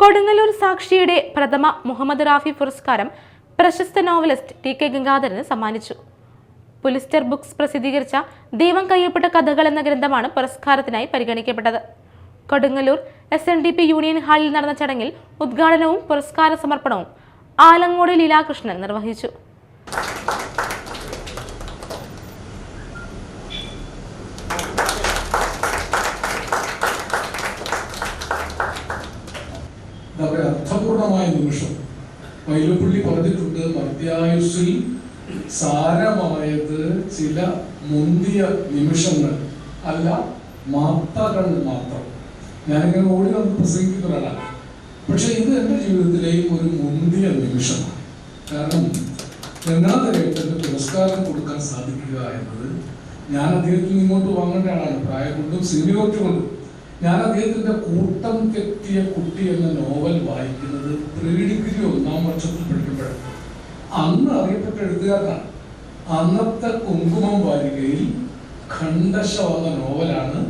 കൊടുങ്ങല്ലൂർ സാക്ഷിയുടെ പ്രഥമ മുഹമ്മദ് റാഫി പുരസ്കാരം പ്രശസ്ത നോവലിസ്റ്റ് ടി കെ ഗംഗാധരന് സമ്മാനിച്ചു. പുലിസ്റ്റർ ബുക്സ് പ്രസിദ്ധീകരിച്ച ദൈവം കയ്യപ്പെട്ട കഥകൾ എന്ന ഗ്രന്ഥമാണ് പുരസ്കാരത്തിനായി പരിഗണിക്കപ്പെട്ടത്. Kodungallur S N D P union ഹാളിൽ നടന്ന ചടങ്ങിൽ ഉദ്ഘാടനവും പുരസ്കാര സമർപ്പണവും ആലങ്ങോട് ലീലാകൃഷ്ണൻ നിർവഹിച്ചു. എന്താ പറയുക അർത്ഥപൂർണമായ നിമിഷം. വൈലപ്പള്ളി പറഞ്ഞിട്ടുണ്ട് മധ്യായുസ്സിൽ സാരമായത് ചില മുന്തിയ നിമിഷങ്ങൾ അല്ല മാത്രകൾ മാത്രം. ഞാനിങ്ങനെ ഓടി വന്ന് പ്രസംഗിക്കുന്ന ഒരാളാണ് പക്ഷെ ഇത് എന്റെ ജീവിതത്തിലെയും ഒരു മുന്തിയ നിമിഷമാണ്. കാരണം ഗംഗാധരേട്ടന് പുരസ്കാരം കൊടുക്കാൻ സാധിക്കുക എന്നത് ഞാൻ അദ്ദേഹത്തിൽ ഇങ്ങോട്ട് വാങ്ങേണ്ട ആളാണ്. പ്രായം കൊണ്ടും സീനിയോറിറ്റി കൊണ്ടും. ഞാൻ അദ്ദേഹത്തിന്റെ കൂട്ടം കെട്ടിയ കുട്ടി എന്ന നോവൽ വായിക്കുന്നത് പ്രീ ഡിഗ്രി ഒന്നാം വർഷത്തിൽ പഠിക്കുമ്പോഴാണ്. അന്ന് അറിയപ്പെട്ട എഴുത്തുകാരനാണ്. അന്നത്തെ കുങ്കുമം വാരികയിൽ ഖണ്ഡശ വന്ന നോവലാണ്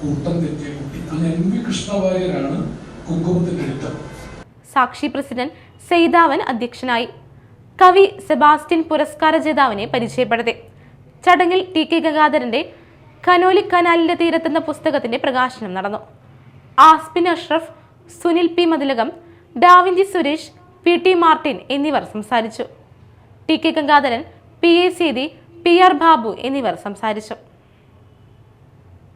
കൂട്ടം തെറ്റിയ കുട്ടി. അന്ന് എം വി കൃഷ്ണവാര്യരാണ് കുങ്കുമത്തിന്റെ എഴുത്തം. സാക്ഷി പ്രസിഡന്റ് സെയ്താവൻ അധ്യക്ഷനായി. കവി സെബാസ്റ്റ്യൻ പുരസ്കാര ജേതാവിനെ പരിചയപ്പെടുത്തി. ചടങ്ങിൽ ടി കെ ഗംഗാധരന്റെ കനോലി കനാലിന്റെ തീരത്തെന്ന പുസ്തകത്തിന്റെ പ്രകാശനം നടന്നു. Aspin Ashraf Sunil P Mathilakam Da Vinci Suresh P T Martin എന്നിവർ സംസാരിച്ചു. T K Gangadharan P A Seethi P R Babu എന്നിവർ സംസാരിച്ചു.